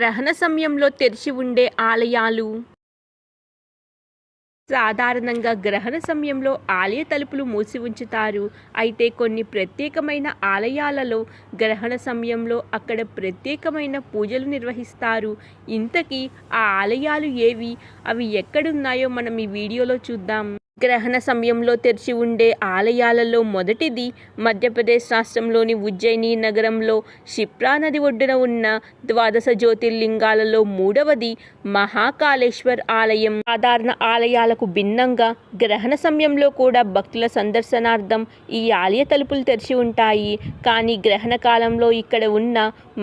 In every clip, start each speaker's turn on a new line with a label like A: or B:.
A: గ్రహణ సమయంలో తెరిచి ఉండే ఆలయాలు సాధారణంగా గ్రహణ సమయంలో ఆలయ తలుపులు మూసి ఉంచుతారు అయితే కొన్ని ప్రత్యేకమైన ఆలయాలలో గ్రహణ సమయంలో అక్కడ ప్రత్యేకమైన పూజలు నిర్వహిస్తారు ఇంతకీ ఆ ఆలయాలు ఏవి అవి ఎక్కడున్నాయో మనం ఈ వీడియోలో చూద్దాం గ్రహణ సమయంలో తెరిచి ఉండే ఆలయాలలో మొదటిది మధ్యప్రదేశ్ రాష్ట్రంలోని ఉజ్జయిని నగరంలో క్షిప్రా నది ఒడ్డున ఉన్న ద్వాదశ జ్యోతిర్లింగాలలో మూడవది మహాకాళేశ్వర్ ఆలయం సాధారణ ఆలయాలకు భిన్నంగా గ్రహణ సమయంలో కూడా భక్తుల సందర్శనార్థం ఈ ఆలయ తలుపులు తెరిచి ఉంటాయి కానీ గ్రహణ కాలంలో ఇక్కడ ఉన్న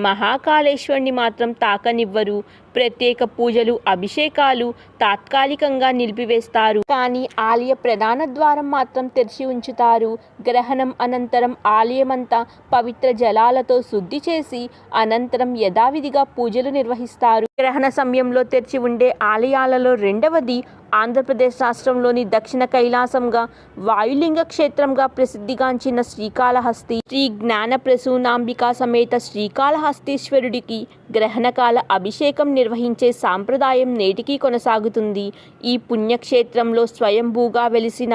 A: మహాకాళేశ్వరిని మాత్రం తాకనివ్వరు ప్రత్యేక పూజలు అభిషేకాలు తాత్కాలికంగా నిలిపివేస్తారు కానీ ఆలయ ఆలయ ప్రధాన ద్వారం మాత్రం తెరిచి ఉంచుతారు గ్రహణం అనంతరం ఆలయమంతా పవిత్ర జలాలతో శుద్ధి చేసి అనంతరం యథావిధిగా పూజలు నిర్వహిస్తారు గ్రహణ సమయంలో తెరిచి ఉండే ఆలయాలలో రెండవది ఆంధ్రప్రదేశ్ రాష్ట్రంలోని దక్షిణ కైలాసంగా వాయులింగ క్షేత్రంగా ప్రసిద్ధిగాంచిన శ్రీకాళహస్తి శ్రీ జ్ఞాన ప్రసూనాంబిక సమేత శ్రీకాళహస్తీశ్వరుడికి గ్రహణకాల అభిషేకం నిర్వహించే సాంప్రదాయం నేటికీ కొనసాగుతుంది ఈ పుణ్యక్షేత్రంలో స్వయంభూగా వెలిసిన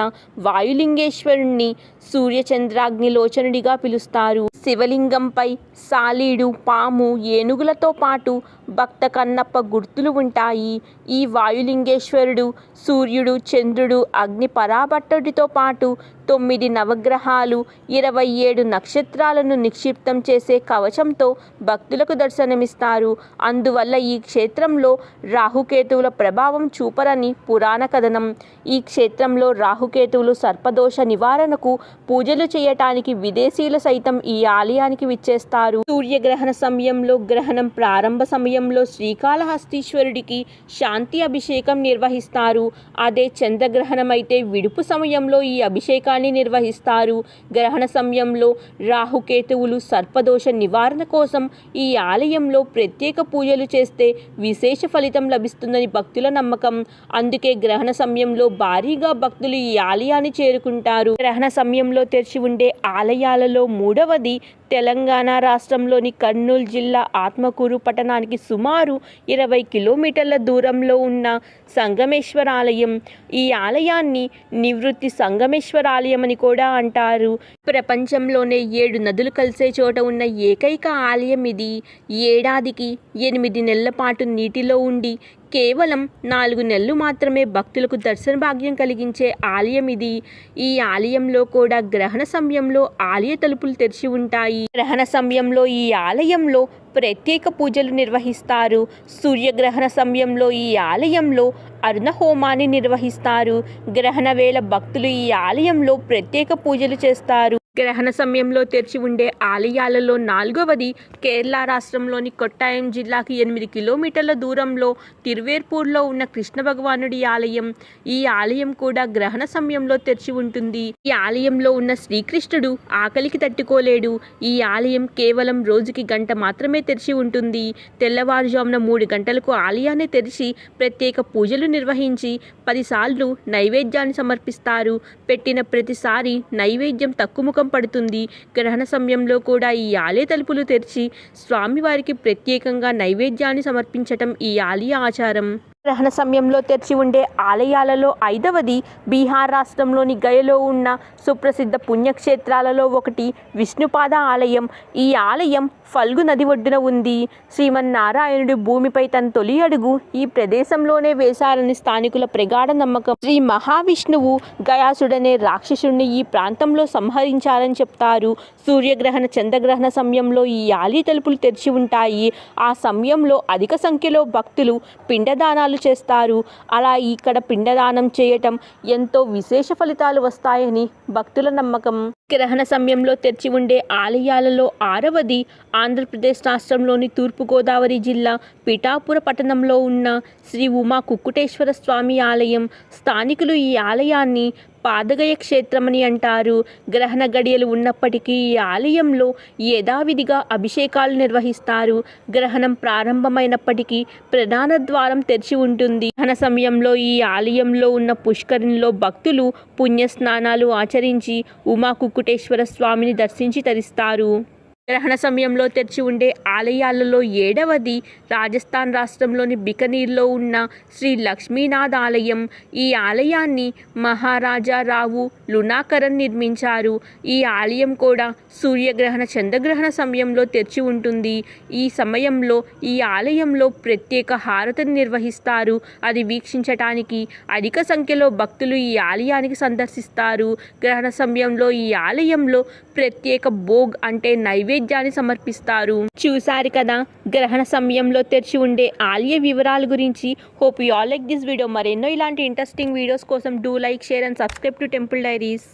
A: వాయులింగేశ్వరుణ్ణి సూర్యచంద్రాగ్నిలోచనుడిగా పిలుస్తారు శివలింగంపై సాలీడు పాము ఏనుగులతో పాటు భక్త కన్నప్ప గుర్తులు ఉంటాయి ఈ వాయులింగేశ్వరుడు సూర్యుడు చంద్రుడు అగ్ని పరాభట్టుడితో పాటు తొమ్మిది నవగ్రహాలు ఇరవై ఏడు నక్షత్రాలను నిక్షిప్తం చేసే కవచంతో భక్తులకు దర్శనమిస్తారు అందువల్ల ఈ క్షేత్రంలో రాహుకేతువుల ప్రభావం చూపరని పురాణ కథనం ఈ క్షేత్రంలో రాహుకేతువులు సర్పదోష నివారణకు పూజలు చేయటానికి విదేశీయులు సైతం ఈ ఆలయానికి విచ్చేస్తారు సూర్యగ్రహణ సమయంలో గ్రహణం ప్రారంభ సమయం సమయంలో శ్రీకాళహస్తీశ్వరుడికి శాంతి అభిషేకం నిర్వహిస్తారు అదే చంద్రగ్రహణమైతే విడుపు సమయంలో ఈ అభిషేకాన్ని నిర్వహిస్తారు గ్రహణ సమయంలో రాహుకేతువులు సర్పదోష నివారణ కోసం ఈ ఆలయంలో ప్రత్యేక పూజలు చేస్తే విశేష ఫలితం లభిస్తుందని భక్తుల నమ్మకం అందుకే గ్రహణ సమయంలో భారీగా భక్తులు ఈ ఆలయాన్ని చేరుకుంటారు గ్రహణ సమయంలో తెరిచి ఉండే ఆలయాలలో మూడవది తెలంగాణ రాష్ట్రంలోని కర్నూలు జిల్లా ఆత్మకూరు పట్టణానికి సుమారు ఇరవై కిలోమీటర్ల దూరంలో ఉన్న సంగమేశ్వర ఆలయం ఈ ఆలయాన్ని నివృత్తి సంగమేశ్వర ఆలయం అని కూడా అంటారు ప్రపంచంలోనే ఏడు నదులు కలిసే చోట ఉన్న ఏకైక ఆలయం ఇది ఏడాదికి ఎనిమిది నెలల పాటు నీటిలో ఉండి కేవలం నాలుగు నెలలు మాత్రమే భక్తులకు దర్శన భాగ్యం కలిగించే ఆలయం ఇది ఈ ఆలయంలో కూడా గ్రహణ సమయంలో ఆలయ తలుపులు తెరిచి ఉంటాయి గ్రహణ సమయంలో ఈ ఆలయంలో ప్రత్యేక పూజలు నిర్వహిస్తారు సూర్యగ్రహణ సమయంలో ఈ ఆలయంలో అరుణహోమాన్ని నిర్వహిస్తారు గ్రహణ వేళ భక్తులు ఈ ఆలయంలో ప్రత్యేక పూజలు చేస్తారు గ్రహణ సమయంలో తెరిచి ఉండే ఆలయాలలో నాలుగవది కేరళ రాష్ట్రంలోని కొట్టాయం జిల్లాకి ఎనిమిది కిలోమీటర్ల దూరంలో తిరువేర్పూర్లో ఉన్న కృష్ణ భగవానుడి ఆలయం ఈ ఆలయం కూడా గ్రహణ సమయంలో తెరిచి ఉంటుంది ఈ ఆలయంలో ఉన్న శ్రీకృష్ణుడు ఆకలికి తట్టుకోలేడు ఈ ఆలయం కేవలం రోజుకి గంట మాత్రమే తెరిచి ఉంటుంది తెల్లవారుజామున మూడు గంటలకు ఆలయాన్ని తెరిచి ప్రత్యేక పూజలు నిర్వహించి పదిసార్లు నైవేద్యాన్ని సమర్పిస్తారు పెట్టిన ప్రతిసారి నైవేద్యం తక్కువ నమ్మకం పడుతుంది గ్రహణ సమయంలో కూడా ఈ ఆలయ తలుపులు తెరిచి స్వామివారికి ప్రత్యేకంగా నైవేద్యాన్ని సమర్పించటం ఈ ఆలయ ఆచారం గ్రహణ సమయంలో తెరిచి ఉండే ఆలయాలలో ఐదవది బీహార్ రాష్ట్రంలోని గయలో ఉన్న సుప్రసిద్ధ పుణ్యక్షేత్రాలలో ఒకటి విష్ణుపాద ఆలయం ఈ ఆలయం ఫల్గు నది ఒడ్డున ఉంది శ్రీమన్నారాయణుడు భూమిపై తన తొలి అడుగు ఈ ప్రదేశంలోనే వేశారని స్థానికుల ప్రగాఢ నమ్మకం శ్రీ మహావిష్ణువు గయాసుడనే రాక్షసుడిని ఈ ప్రాంతంలో సంహరించాలని చెప్తారు సూర్యగ్రహణ చంద్రగ్రహణ సమయంలో ఈ ఆలయ తలుపులు తెరిచి ఉంటాయి ఆ సమయంలో అధిక సంఖ్యలో భక్తులు పిండదానాలు పూజలు చేస్తారు అలా ఇక్కడ పిండదానం చేయటం ఎంతో విశేష ఫలితాలు వస్తాయని భక్తుల నమ్మకం గ్రహణ సమయంలో తెరిచి ఉండే ఆలయాలలో ఆరవది ఆంధ్రప్రదేశ్ రాష్ట్రంలోని తూర్పుగోదావరి జిల్లా పిఠాపుర పట్టణంలో ఉన్న శ్రీ ఉమా కుక్కుటేశ్వర స్వామి ఆలయం స్థానికులు ఈ ఆలయాన్ని పాదగయ క్షేత్రమని అంటారు గ్రహణ గడియలు ఉన్నప్పటికీ ఈ ఆలయంలో యథావిధిగా అభిషేకాలు నిర్వహిస్తారు గ్రహణం ప్రారంభమైనప్పటికీ ప్రధాన ద్వారం తెరిచి ఉంటుంది గ్రహణ సమయంలో ఈ ఆలయంలో ఉన్న పుష్కరిణిలో భక్తులు పుణ్యస్నానాలు ఆచరించి ఉమా కుక్కు వెంకటేశ్వర స్వామిని దర్శించి తరిస్తారు గ్రహణ సమయంలో తెరిచి ఉండే ఆలయాలలో ఏడవది రాజస్థాన్ రాష్ట్రంలోని బికనీర్లో ఉన్న శ్రీ లక్ష్మీనాథ్ ఆలయం ఈ ఆలయాన్ని మహారాజా రావు లునాకరన్ నిర్మించారు ఈ ఆలయం కూడా సూర్యగ్రహణ చంద్రగ్రహణ సమయంలో తెరిచి ఉంటుంది ఈ సమయంలో ఈ ఆలయంలో ప్రత్యేక హారతిని నిర్వహిస్తారు అది వీక్షించటానికి అధిక సంఖ్యలో భక్తులు ఈ ఆలయానికి సందర్శిస్తారు గ్రహణ సమయంలో ఈ ఆలయంలో ప్రత్యేక భోగ్ అంటే నైవేద్యం నైవేద్యాన్ని సమర్పిస్తారు చూశారు కదా గ్రహణ సమయంలో తెరిచి ఉండే ఆలయ వివరాల గురించి hope you all like this video మరెన్నో ఇలాంటి ఇంట్రెస్టింగ్ వీడియోస్ కోసం do like share and subscribe to temple diaries